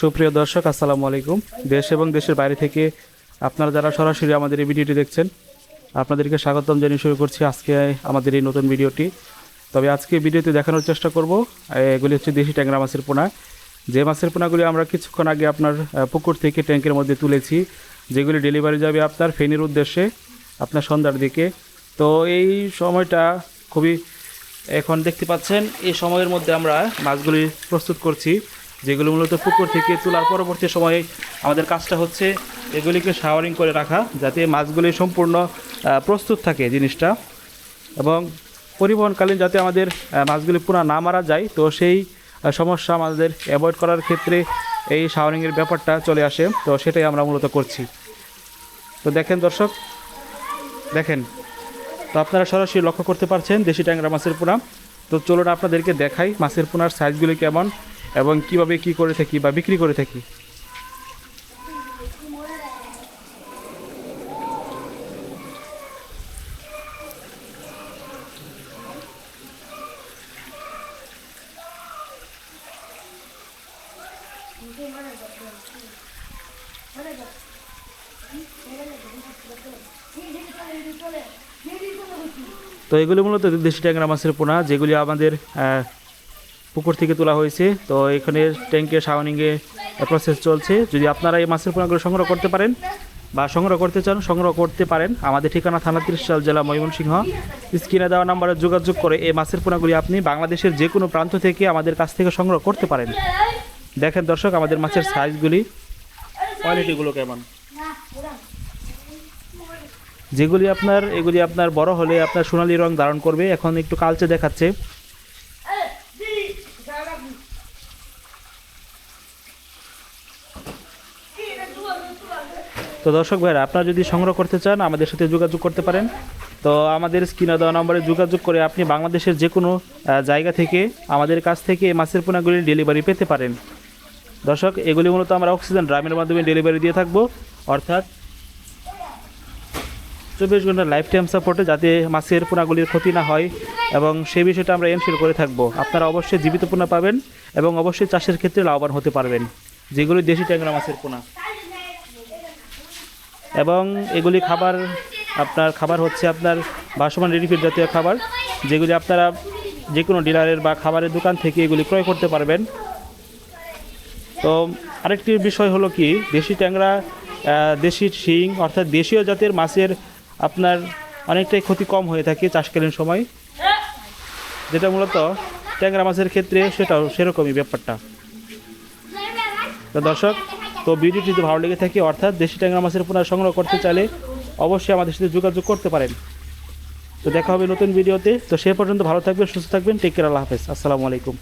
সুপ্রিয় দর্শক, আসসালামু আলাইকুম। দেশ এবং দেশের বাইরে থেকে আপনারা যারা সরাসরি আমাদের এই ভিডিওটি দেখছেন, আপনাদেরকে স্বাগতম জানিয়ে শুরু করছি আজকে আমাদের এই নতুন ভিডিওটি। তবে আজকে ভিডিওতে দেখানোর চেষ্টা করব, এগুলি হচ্ছে দেশি ট্যাংরা মাছের পোনা। যে মাছের পোনাগুলি আমরা কিছুক্ষণ আগে আপনার পুকুর থেকে ট্যাঙ্কের মধ্যে তুলেছি, যেগুলি ডেলিভারি যাবে আপনার ফেনীর উদ্দেশ্যে, আপনার সন্ধ্যার দিকে। তো এই সময়টা খুবই, এখন দেখতে পাচ্ছেন, এই সময়ের মধ্যে আমরা মাছগুলি প্রস্তুত করছি। যেগুলো মূলত পুকুর থেকে তোলার পরবর্তী সময়ে আমাদের কাজটা হচ্ছে এগুলিকে শাওয়ারিং করে রাখা, যাতে মাছগুলি সম্পূর্ণ প্রস্তুত থাকে জিনিসটা। এবং পরিবহনকালীন যাতে আমাদের মাছগুলি পুরো না মারা যায়, তো সেই সমস্যা আমাদের অ্যাভয়েড করার ক্ষেত্রে এই শাওয়ারিংয়ের ব্যাপারটা চলে আসে। তো সেটাই আমরা মূলত করছি। তো দেখেন দর্শক, দেখেন। তো আপনারা সরাসরি লক্ষ্য করতে পারছেন দেশি ট্যাংরা মাছের পোনা। তো চলুন আপনাদেরকে দেখাই মাছের পোনার সাইজগুলি কেমন। এবং কীভাবে কি করে থাকি বা বিক্রি করে থাকি? তো এগুলি মূলত দেশি ট্যাংরা মাছের পোনা, যেগুলি আমাদের পুকুর থেকে তোলা হয়েছে। তো এখানে ট্যাঙ্কে শাওনিংয়ে প্রসেস চলছে। যদি আপনারা এই মাছের পোনাগুলো সংগ্রহ করতে পারেন বা সংগ্রহ করতে চান, সংগ্রহ করতে পারেন। আমাদের ঠিকানা থানা ত্রিশাল, জেলা ময়মনসিংহ। স্ক্রিনে দেওয়া নাম্বারে যোগাযোগ করে এই মাছের পোনাগুলি আপনি বাংলাদেশের যে কোনো প্রান্ত থেকে আমাদের কাছ থেকে সংগ্রহ করতে পারেন। দেখেন দর্শক, আমাদের মাছের সাইজগুলি কোয়ালিটিগুলো কেমন? যেগুলি আপনার, এগুলি আপনার বড় হলে আপনার সোনালী রং ধারণ করবে। এখন একটু কালচে দেখাচ্ছে। তো দর্শক ভাইরা, আপনারা যদি সংগ্রহ করতে চান, আমাদের সাথে যোগাযোগ করতে পারেন। তো আমাদের স্ক্রিনে দেওয়া নম্বরে যোগাযোগ করে আপনি বাংলাদেশের যে কোনো জায়গা থেকে আমাদের কাছ থেকে মাছের পোনাগুলি ডেলিভারি পেতে পারেন। দর্শক, এগুলি মূলত আমরা অক্সিজেন ড্রামের মাধ্যমে ডেলিভারি দিয়ে থাকব। অর্থাৎ চব্বিশ ঘণ্টা লাইফ টাইম সাপোর্টে যাতে মাছের পোনাগুলির ক্ষতি না হয় এবং সেই বিষয়টা আমরা এনশিওর করে থাকব। আপনারা অবশ্যই জীবিত পোনা পাবেন এবং অবশ্যই চাষের ক্ষেত্রে লাভবান হতে পারবেন। যেগুলি দেশি ট্যাংরা মাছের পোনা। এবং এগুলি খাবার আপনার, খাবার হচ্ছে আপনার বাসমান রেডিফিড জাতীয় খাবার, যেগুলি আপনারা যে কোনো ডিলারের বা খাবারের দোকান থেকে এগুলি ক্রয় করতে পারবেন। তো আরেকটি বিষয় হলো কি, দেশি ট্যাংরা দেশি শিং, অর্থাৎ দেশীয় জাতের মাছের আপনার অনেকটাই ক্ষতি কম হয়ে থাকে চাষকালীন সময়। যেটা মূলত ট্যাংরা মাছের ক্ষেত্রে সেটাও সেরকমই ব্যাপারটা। তো দর্শক তো ভিডিওটি যদি ভালো লেগে থাকে, অর্থাৎ দেশি ট্যাংরা মাছের পুনরায় সংগ্রহ করতে চাইলে অবশ্যই আমাদের সাথে যোগাযোগ করতে পারেন। তো দেখা হবে নতুন ভিডিওতে। তো সে পর্যন্ত ভালো থাকবেন, সুস্থ থাকবেন টেক কেয়ার আল্লাহ হাফেজ। আসসালামু আলাইকুম।